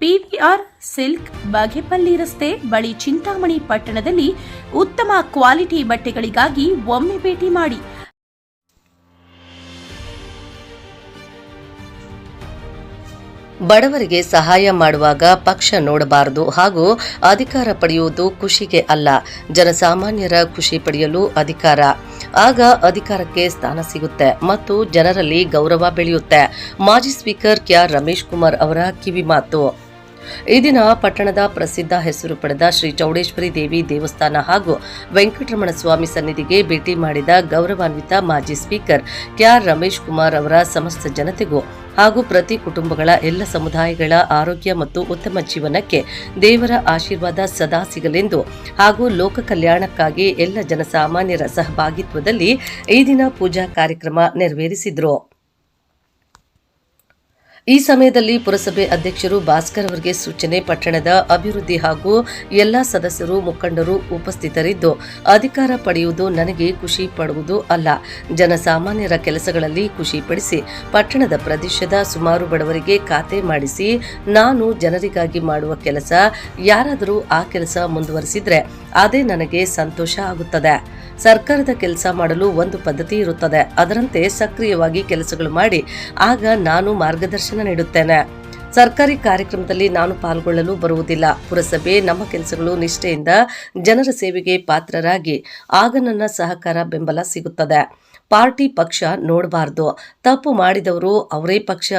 PVR silk Bagepalli ರಸ್ತೆ ಬಳಿ ಚಿಂತಾಮಣಿ ಪಟ್ಟಣದಲ್ಲಿ ಉತ್ತಮ ಕ್ವಾಲಿಟಿ ಬಟ್ಟೆಗಳಿಗಾಗಿ ಒಮ್ಮೆ ಭೇಟಿ ಮಾಡಿ. ಬಡವರಿಗೆ ಸಹಾಯ ಮಾಡುವಾಗ ಪಕ್ಷ ನೋಡಬಾರದು ಹಾಗೂ ಅಧಿಕಾರ ಪಡೆಯುವುದು ಖುಷಿಗೆ ಅಲ್ಲ. ಜನಸಾಮಾನ್ಯರ ಖುಷಿ ಪಡೆಯಲು ಅಧಿಕಾರ. ಆಗ ಅಧಿಕಾರಕ್ಕೆ ಸ್ಥಾನ ಸಿಗುತ್ತೆ ಮತ್ತು ಜನರಲ್ಲಿ ಗೌರವ ಬೆಳೆಯುತ್ತೆ. ಮಾಜಿ speaker K R Ramesh Kumar ಅವರ ಕಿವಿ ಮಾತು. ಈ ದಿನ ಪಟ್ಟಣದ ಪ್ರಸಿದ್ಧ ಹೆಸರು ಪಡೆದ ಶ್ರೀ ಚೌಡೇಶ್ವರಿ ದೇವಿ ದೇವಸ್ಥಾನ ಹಾಗೂ ವೆಂಕಟರಮಣ ಸ್ವಾಮಿ ಸನ್ನಿಧಿಗೆ ಭೇಟಿ ಮಾಡಿದ ಗೌರವಾನ್ವಿತ ಮಾಜಿ ಸ್ಪೀಕರ್ ಕೆಆರ್ ರಮೇಶ್ ಕುಮಾರ್ ಅವರ ಸಮಸ್ತ ಜನತೆಗೂ ಹಾಗೂ ಪ್ರತಿ ಕುಟುಂಬಗಳ ಎಲ್ಲ ಸಮುದಾಯಗಳ ಆರೋಗ್ಯ ಮತ್ತು ಉತ್ತಮ ಜೀವನಕ್ಕೆ ದೇವರ ಆಶೀರ್ವಾದ ಸದಾ ಸಿಗಲೆಂದು ಹಾಗೂ ಲೋಕ ಕಲ್ಯಾಣಕ್ಕಾಗಿ ಎಲ್ಲ ಜನಸಾಮಾನ್ಯರ ಸಹಭಾಗಿತ್ವದಲ್ಲಿ ಈ ದಿನ ಪೂಜಾ ಕಾರ್ಯಕ್ರಮ ನೆರವೇರಿಸಿದ್ರು. ಈ ಸಮಯದಲ್ಲಿ ಪುರಸಭೆ ಅಧ್ಯಕ್ಷರು ಭಾಸ್ಕರ್ ಅವರಿಗೆ ಸೂಚನೆ, ಪಟ್ಟಣದ ಅಭಿವೃದ್ಧಿ ಹಾಗೂ ಎಲ್ಲಾ ಸದಸ್ಯರು, ಮುಖಂಡರು ಉಪಸ್ಥಿತರಿದ್ದು, ಅಧಿಕಾರ ಪಡೆಯುವುದು ನನಗೆ ಖುಷಿ ಪಡುವುದು ಅಲ್ಲ. ಜನಸಾಮಾನ್ಯರ ಕೆಲಸಗಳಲ್ಲಿ ಖುಷಿ ಪಡಿಸಿ ಪಟ್ಟಣದ ಪ್ರದೇಶದ ಸುಮಾರು ಬಡವರಿಗೆ ಖಾತೆ ಮಾಡಿಸಿ ನಾನು ಜನರಿಗಾಗಿ ಮಾಡುವ ಕೆಲಸ, ಯಾರಾದರೂ ಆ ಕೆಲಸ ಮುಂದುವರಿಸಿದ್ರೆ ಅದೇ ನನಗೆ ಸಂತೋಷ ಆಗುತ್ತದೆ. ಸರ್ಕಾರದ ಕೆಲಸ ಮಾಡಲು ಒಂದು ಪದ್ಧತಿ ಇರುತ್ತದೆ. ಅದರಂತೆ ಸಕ್ರಿಯವಾಗಿ ಕೆಲಸಗಳು ಮಾಡಿ ಆಗ ನಾನು ಮಾರ್ಗದರ್ಶನ ನೀಡುತ್ತೇನೆ. ಸರ್ಕಾರಿ ಕಾರ್ಯಕ್ರಮದಲ್ಲಿ ನಾನು ಪಾಲ್ಗೊಳ್ಳಲು ಬರುವುದಿಲ್ಲ. ಪುರಸಭೆ ನಮ್ಮ ಕೆಲಸಗಳು ನಿಷ್ಠೆಯಿಂದ ಜನರ ಸೇವೆಗೆ ಪಾತ್ರರಾಗಿ ಆಗ ನನ್ನ ಸಹಕಾರ ಬೆಂಬಲ ಸಿಗುತ್ತದೆ. ಪಾರ್ಟಿ ಪಕ್ಷ ನೋಡಬಾರ್ದು. ತಪ್ಪು ಮಾಡಿದವರು ಅವರೇ ಪಕ್ಷ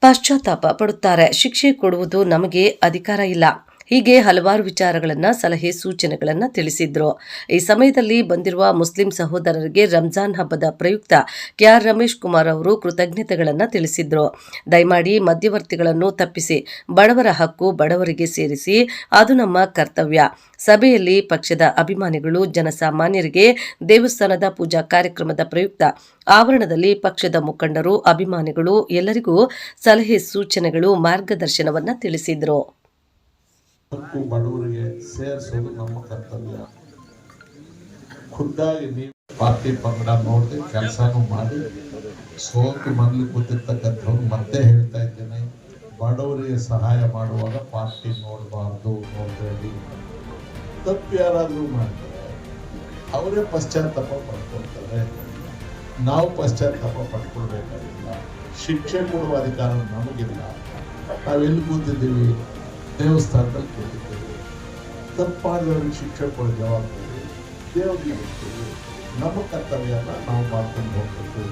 ಪಶ್ಚಾತ್ತಾಪ ಪಡುತ್ತಾರೆ. ಶಿಕ್ಷೆ ಕೊಡುವುದು ನಮಗೆ ಅಧಿಕಾರ ಇಲ್ಲ. ಹೀಗೆ ಹಲವಾರು ವಿಚಾರಗಳನ್ನು, ಸಲಹೆ ಸೂಚನೆಗಳನ್ನು ತಿಳಿಸಿದ್ರು. ಈ ಸಮಯದಲ್ಲಿ ಬಂದಿರುವ ಮುಸ್ಲಿಂ ಸಹೋದರರಿಗೆ ರಂಜಾನ್ ಹಬ್ಬದ ಪ್ರಯುಕ್ತ ಕೆಆರ್ ರಮೇಶ್ ಕುಮಾರ್ ಅವರು ಕೃತಜ್ಞತೆಗಳನ್ನು ತಿಳಿಸಿದ್ರು. ದಯಮಾಡಿ ಮಧ್ಯವರ್ತಿಗಳನ್ನು ತಪ್ಪಿಸಿ, ಬಡವರ ಹಕ್ಕು ಬಡವರಿಗೆ ಸೇರಿಸಿ, ಅದು ನಮ್ಮ ಕರ್ತವ್ಯ. ಸಭೆಯಲ್ಲಿ ಪಕ್ಷದ ಅಭಿಮಾನಿಗಳು, ಜನಸಾಮಾನ್ಯರಿಗೆ ದೇವಸ್ಥಾನದ ಪೂಜಾ ಕಾರ್ಯಕ್ರಮದ ಪ್ರಯುಕ್ತ ಆವರಣದಲ್ಲಿ ಪಕ್ಷದ ಮುಖಂಡರು, ಅಭಿಮಾನಿಗಳು ಎಲ್ಲರಿಗೂ ಸಲಹೆ ಸೂಚನೆಗಳು, ಮಾರ್ಗದರ್ಶನವನ್ನು ತಿಳಿಸಿದ್ರು. ಬಡವರಿಗೆ ಸೇರಿಸೋದು ನಮ್ಮ ಕರ್ತವ್ಯ. ಖುದ್ದಾಗಿ ನೀವು ಪಾರ್ಟಿ ಪಂಗಡ ನೋಡಿದೆ ಕೆಲಸನೂ ಮಾಡಿ, ಸೋತು ಮನೇಲಿ ಕೂತಿರ್ತಕ್ಕಂಥವ್ರು ಮತ್ತೆ ಹೇಳ್ತಾ ಇದ್ದೇನೆ, ಬಡವರಿಗೆ ಸಹಾಯ ಮಾಡುವಾಗ ಪಾರ್ಟಿ ನೋಡಬಾರ್ದು ನೋಡಬೇಡಿ ತಪ್ಪು ಯಾರಾದರೂ ಮಾಡ್ತಾರೆ, ಅವರೇ ಪಶ್ಚಾತ್ತಾಪ ಪಡ್ಕೊಳ್ತಾರೆ. ನಾವು ಪಶ್ಚಾತ್ತಾಪ ಪಡ್ಕೊಳ್ಬೇಕಾಗಿಲ್ಲ. ಶಿಕ್ಷೆ ಕೊಡುವ ಅಧಿಕಾರ ನಮಗಿಲ್ಲ. ನಾವೆಲ್ಲಿ ಕೂತಿದ್ದೀವಿ? ದೇವಸ್ಥಾನದಲ್ಲಿ ಕೂತಿದ್ದೇವೆ ತಪ್ಪು ಮಾಡಿದವ್ರಿಗೆ ಶಿಕ್ಷೆ ಕೊಡೋ ಜವಾಬ್ದಾರಿ ದೇವರಿಗೆ ಇರ್ತದೆ ನಮ್ಮ ಕರ್ತವ್ಯನ ನಾವು ಮಾಡ್ಕೊಂಡು ಹೋಗ್ಬೇಕು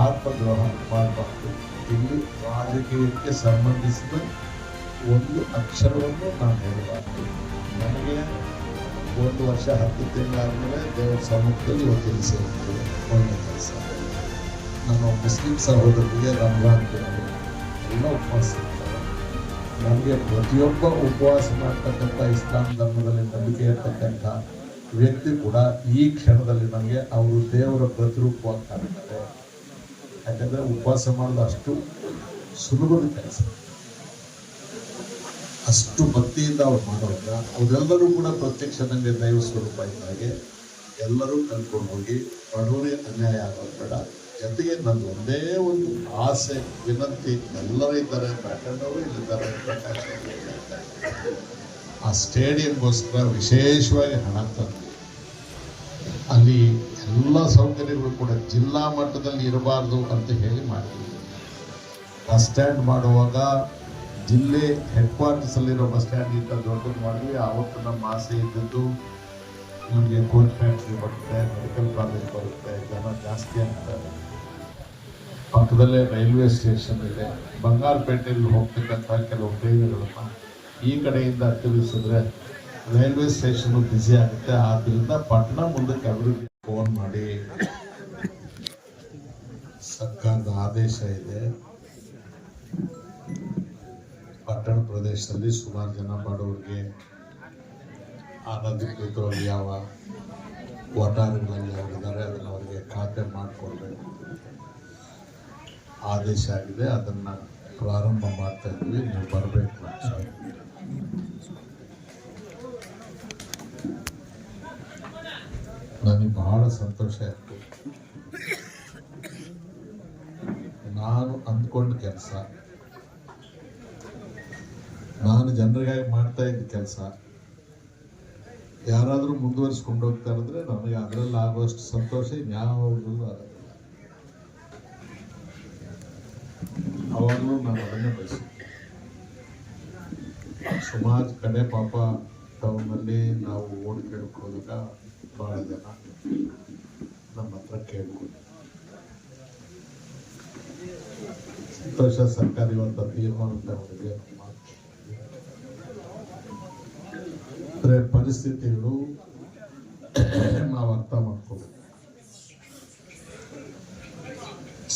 ಆತ್ಮದ್ರೋಹ ಮಾಡಬಾರ್ದು ಇಲ್ಲಿ ರಾಜಕೀಯಕ್ಕೆ ಸಂಬಂಧಿಸಿದ ಒಂದು ಅಕ್ಷರವನ್ನು ನಾನು ಹೇಳಬಾರ್ದು ನನಗೆ ಒಂದು ವರ್ಷ ಹತ್ತು ತಿಂಗಳಾದ್ಮೇಲೆ ದೇವರ ಸಮ್ಮುಖದಲ್ಲಿ ಇವತ್ತಿನ ಸೇರ್ತೇವೆ ಒಳ್ಳೆ ಕೆಲಸ ನಮ್ಮ ಮುಸ್ಲಿಂ ಸಹೋದರರಿಗೆ ರಂಜಾನ್ ದಿನಗಳು ಎಲ್ಲ ಉಪವಾಸ ಇರ್ತಾರೆ ನಮಗೆ ಪ್ರತಿಯೊಬ್ಬ ಉಪವಾಸ ಮಾಡ್ತಕ್ಕಂಥ ಇಸ್ಲಾಂ ಧರ್ಮದಲ್ಲಿ ನಂಬಿಕೆ ಇರ್ತಕ್ಕಂಥ ವ್ಯಕ್ತಿ ಕೂಡ ಈ ಕ್ಷಣದಲ್ಲಿ ನಮಗೆ ಅವರು ದೇವರ ಪ್ರತಿರೂಪವಾಗಿ ಕಾಣ್ತಾರೆ. ಯಾಕಂದರೆ ಉಪವಾಸ ಮಾಡೋದು ಅಷ್ಟು ಸುಲಭದ ಕೆಲಸ. ಅಷ್ಟು ಭಕ್ತಿಯಿಂದ ಅವ್ರು ಮಾಡೋದ್ರ ಅವರೆಲ್ಲರೂ ಕೂಡ ಪ್ರತ್ಯಕ್ಷ ನನಗೆ ದೈವ ಸ್ವರೂಪ ಇದ್ದಾಗೆ ಎಲ್ಲರೂ ಕಲ್ಕೊಂಡು ಹೋಗಿ ಬಡವರಿಗೆ ಅನ್ಯಾಯ ಆಗೋದು ಬೇಡ. ಜೊತೆಗೆ ನನ್ನ ಒಂದೇ ಒಂದು ಆಸೆ, ವಿನಂತಿ, ಎಲ್ಲರೂ ಇದ್ದಾರೆ ಬ್ಯಾಟಣ್ಣವರು ಇಲ್ಲಿದ್ದಾರೆ. ಆ ಸ್ಟೇಡಿಯಂಗೋಸ್ಕರ ವಿಶೇಷವಾಗಿ ಹಣ ತಂದು ಅಲ್ಲಿ ಎಲ್ಲ ಸೌಕರ್ಯಗಳು ಕೂಡ ಜಿಲ್ಲಾ ಮಟ್ಟದಲ್ಲಿ ಇರಬಾರ್ದು ಅಂತ ಹೇಳಿ ಮಾಡ್ತೀವಿ ಬಸ್ ಸ್ಟ್ಯಾಂಡ್ ಮಾಡುವಾಗ ಜಿಲ್ಲೆ ಹೆಡ್ ಕ್ವಾರ್ಟರ್ಸ್ ಅಲ್ಲಿರೋ ಬಸ್ ಸ್ಟ್ಯಾಂಡ್ ಇಂತ ದೊಡ್ಡದು ಮಾಡಿದ್ವಿ. ಆವತ್ತು ನಮ್ಮ ಆಸೆ ಇದ್ದದ್ದು ನಮಗೆ ಕೋಚ್ ಫ್ಯಾಕ್ಟ್ರಿ ಬರುತ್ತೆ ಮೆಡಿಕಲ್ ಕಾಲೇಜ್ ಬರುತ್ತೆ, ಜನ ಜಾಸ್ತಿ ಆಗ್ತಾರೆ. ಪಕ್ಕದಲ್ಲೇ ರೈಲ್ವೆ ಸ್ಟೇಷನ್ ಇದೆ. ಬಂಗಾರಪೇಟೆಯಲ್ಲಿ ಹೋಗ್ತಕ್ಕಂಥ ಕೆಲವು ಟ್ರೈನ್ಗಳನ್ನು ಈ ಕಡೆಯಿಂದ ತಿಳಿಸಿದ್ರೆ ರೈಲ್ವೆ ಸ್ಟೇಷನ್ ಬ್ಯುಸಿ ಆಗುತ್ತೆ. ಆದ್ದರಿಂದ ಪಟ್ಟಣ ಮುಂದಕ್ಕೆ ಅಭಿವೃದ್ಧಿ ಫೋನ್ ಮಾಡಿ. ಸರ್ಕಾರದ ಆದೇಶ ಇದೆ. ಪಟ್ಟಣ ಪ್ರದೇಶದಲ್ಲಿ ಸುಮಾರು ಜನ ಬಡವರಿಗೆ ಅನಧಿಕೃತವಾಗಿ ಯಾವ ವಟಾರಗಳಲ್ಲಿ ಅವರಿದ್ದಾರೆ ಅದನ್ನು ಅವರಿಗೆ ಖಾತೆ ಮಾಡಿಕೊಡ್ಬೇಕು ಆದೇಶ ಆಗಿದೆ, ಅದನ್ನು ಪ್ರಾರಂಭ ಮಾಡ್ತಾ ಇದ್ವಿ ನೀವು ಬರಬೇಕು ನನಗೆ ಬಹಳ ಸಂತೋಷ ಆಯಿತು. ನಾನು ಅಂದ್ಕೊಂಡ ಕೆಲಸ, ನಾನು ಜನರಿಗಾಗಿ ಮಾಡ್ತಾ ಇದ್ದ ಕೆಲಸ, ಯಾರಾದರೂ ಮುಂದುವರಿಸ್ಕೊಂಡು ಹೋಗ್ತಾ ಇದ್ರೆ ನನಗೆ ಅದರಲ್ಲಿ ಆಗುವಷ್ಟು ಸಂತೋಷ ಇನ್ಯಾವುದೂ ಆಗಲ್ಲ ಅವಾಗಲೂ ನಾನು ಅದನ್ನೇ ಬಯಸಿದ್ದೆ. ಸುಮಾರು ಕಡೆ ಪಾಪ ಟೌನಲ್ಲಿ ನಾವು ಓಡಿ ಕೇಳಕ್ಕೆ ಹೋದಾಗ ಭಾಳ ಜನ ನಮ್ಮ ಹತ್ರ ಕೇಳ್ಕೊಂಡು ಸಂತೋಷ ಸರ್ಕಾರ ಇವತ್ತು ತೀರ್ಮಾನ ಅವರಿಗೆ ಪರಿಸ್ಥಿತಿಗಳು ನಾವು ಅರ್ಥ ಮಾಡ್ಕೋಬೇಕು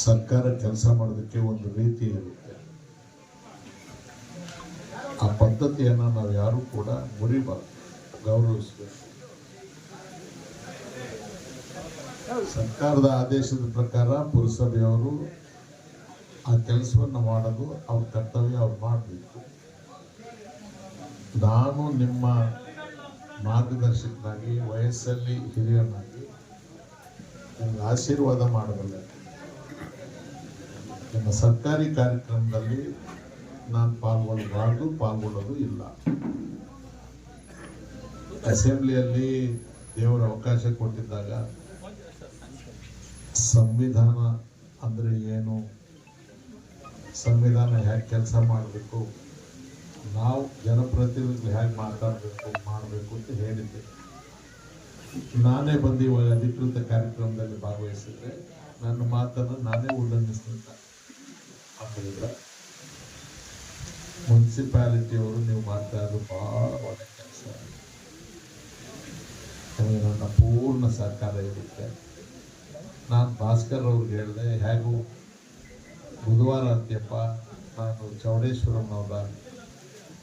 ಸರ್ಕಾರ ಕೆಲಸ ಮಾಡೋದಕ್ಕೆ ಒಂದು ರೀತಿ ಇರುತ್ತೆ. ಆ ಪದ್ಧತಿಯನ್ನು ನಾವು ಯಾರು ಕೂಡ ಮುರಿಬಾರ್ದು. ಗೌರವಿಸಬೇಕು. ಸರ್ಕಾರದ ಆದೇಶದ ಪ್ರಕಾರ ಪುರಸಭೆಯವರು ಆ ಕೆಲಸವನ್ನು ಮಾಡಲು ಅವ್ರ ಕರ್ತವ್ಯ ಅವ್ರು ಮಾಡಬೇಕು. ನಾನು ನಿಮ್ಮ ಮಾರ್ಗದರ್ಶಕನಾಗಿ, ವಯಸ್ಸಲ್ಲಿ, ಹಿರಿಯನಾಗಿ, ನಿಮ್ಗೆ ಆಶೀರ್ವಾದ ಮಾಡಬಲ್ಲೆ. ನಿಮ್ಮ ಸರ್ಕಾರಿ ಕಾರ್ಯಕ್ರಮದಲ್ಲಿ ನಾನು ಪಾಲ್ಗೊಳ್ಳಬಾರ್ದು ಪಾಲ್ಗೊಳ್ಳೋದು ಇಲ್ಲ. ಅಸೆಂಬ್ಲಿಯಲ್ಲಿ ದೇವರ ಅವಕಾಶ ಕೊಟ್ಟಿದ್ದಾಗ ಸಂವಿಧಾನ ಅಂದರೆ ಏನು? ಸಂವಿಧಾನ ಹೇಗೆ ಕೆಲಸ ಮಾಡಬೇಕು? ನಾವು ಜನಪ್ರತಿನಿಧಿಗಳು ಹೇಗೆ ಮಾತಾಡಬೇಕು, ಮಾಡಬೇಕು ಅಂತ ಹೇಳಿದ್ದೆ. ನಾನೇ ಬಂದು ಇವಾಗ ಅಧಿಕೃತ ಕಾರ್ಯಕ್ರಮದಲ್ಲಿ ಭಾಗವಹಿಸಿದ್ರೆ ನನ್ನ ಮಾತನ್ನು ನಾನೇ ಉಲ್ಲಂಘಿಸಿದ ಆದ್ದರಿಂದ ಮುನ್ಸಿಪಾಲಿಟಿಯವರು ನೀವು ಮಾಡ್ತಾ ಇರೋದು ಭಾಳ ಒಳ್ಳೆ ಕೆಲಸ. ನನ್ನ ಪೂರ್ಣ ಸರ್ಕಾರ ಇರುತ್ತೆ. ನಾನು ಭಾಸ್ಕರ್ ಅವ್ರಿಗೆ ಹೇಳಿದೆ, ಹೇಗೂ ಬುಧವಾರ ಅಂತ್ಯಪ್ಪ, ನಾನು ಚೌಡೇಶ್ವರನವರ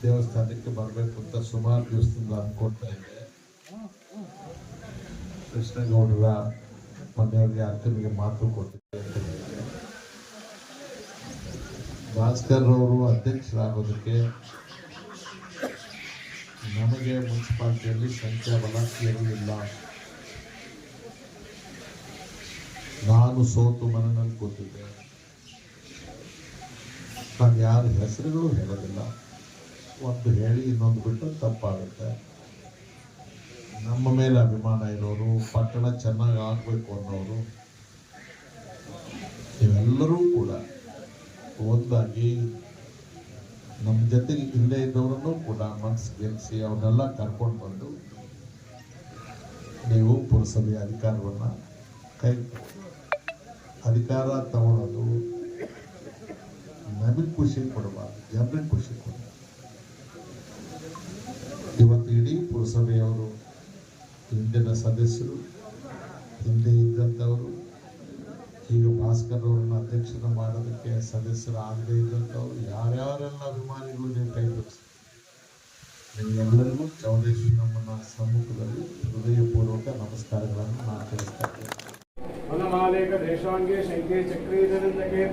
ದೇವಸ್ಥಾನಕ್ಕೆ ಬರಬೇಕು ಅಂತ ಸುಮಾರು ದಿವಸದಿಂದ ಅಂದ್ಕೊಳ್ತಾ ಇದ್ದೆ. ಕೃಷ್ಣಗೌಡರ ಮನೆಯವ್ರಿಗೆ ಅರ್ಥನಿಗೆ ಮಾತು ಕೊಟ್ಟಿದ್ದೆ ಅಂತ ಹೇಳಿದೆ. ಭಾಸ್ಕರ್ ಅವರು ಅಧ್ಯಕ್ಷರಾಗೋದಕ್ಕೆ ನಮಗೆ ಮುನ್ಸಿಪಾಲ್ಟಿಯಲ್ಲಿ ಸಂಖ್ಯಾಬಲ ಇರಲಿಲ್ಲ ನಾನು ಸೋತು ಮನೆಯಲ್ಲಿ ಕೂತಿದ್ದೆ. ನಾನು ಯಾರ ಹೆಸರುಗಳು ಹೇಳೋದಿಲ್ಲ. ಒಂದು ಹೇಳಿ, ಇನ್ನೊಂದು ಬಿಟ್ಟು ತಪ್ಪಾಗುತ್ತೆ. ನಮ್ಮ ಮೇಲೆ ಅಭಿಮಾನ ಇರೋರು, ಪಟ್ಟಣ ಚೆನ್ನಾಗಿ ಆಗಬೇಕು ಅನ್ನೋರು, ಇವೆಲ್ಲರೂ ಒಂದಾಗಿ ನಮ್ಮ ಜೊತೆಗೆ ಹಿಂದೆ ಇದ್ದವರನ್ನು ಕೂಡ ಮನಸ್ಸು ಗೆಲ್ಲಿಸಿ ಅವನ್ನೆಲ್ಲ ಕರ್ಕೊಂಡು ಬಂದು ನೀವು ಪುರಸಭೆಯ ಅಧಿಕಾರವನ್ನು ಕೈ ಅಧಿಕಾರ ತಗೊಳ್ಳೋದು ನಮಗೆ ಖುಷಿ ಕೊಡುವ, ಜನರಿಗೆ ಖುಷಿ ಕೊಡುವ. ಇವತ್ತು ಇಡೀ ಪುರಸಭೆಯವರು ಹಿಂದಿನ ಸದಸ್ಯರು, ಹಿಂದೆ ಇದ್ದಂಥವರು ಈಗ ಭಾಸ್ಕರ್ ಅವ್ರನ್ನ ಅಧ್ಯಕ್ಷನ ಮಾಡೋದಕ್ಕೆ ಸದಸ್ಯರಾಗದೇ ಇದ್ದಂಥವ್ರು ಯಾರ್ಯಾರೆಲ್ಲ ಅಭಿಮಾನಿಗಳು ನೀವು ಕೈ ತೋರಿಸಿ. ನಿಮಗೆಲ್ಲರಿಗೂ ಚೌಡೇಶ್ವರಮ್ಮನ ಸಮ್ಮುಖದಲ್ಲಿ ಹೃದಯಪೂರ್ವಕ ನಮಸ್ಕಾರಗಳನ್ನು ನಾನು ತಿಳಿಸ್ತಾ ಇದ್ದೇನೆ. ದೇಶಾಂಗೆ ಶಂಕೆ ಚಕ್ರೀಧರನಿಗೆ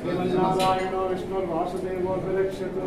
ಶ್ರೀಮನ್ನಾರಾಯಣ ವಿಷ್ಣು ವಾಸುದೇವೋ ಪ್ರದಕ್ಷತು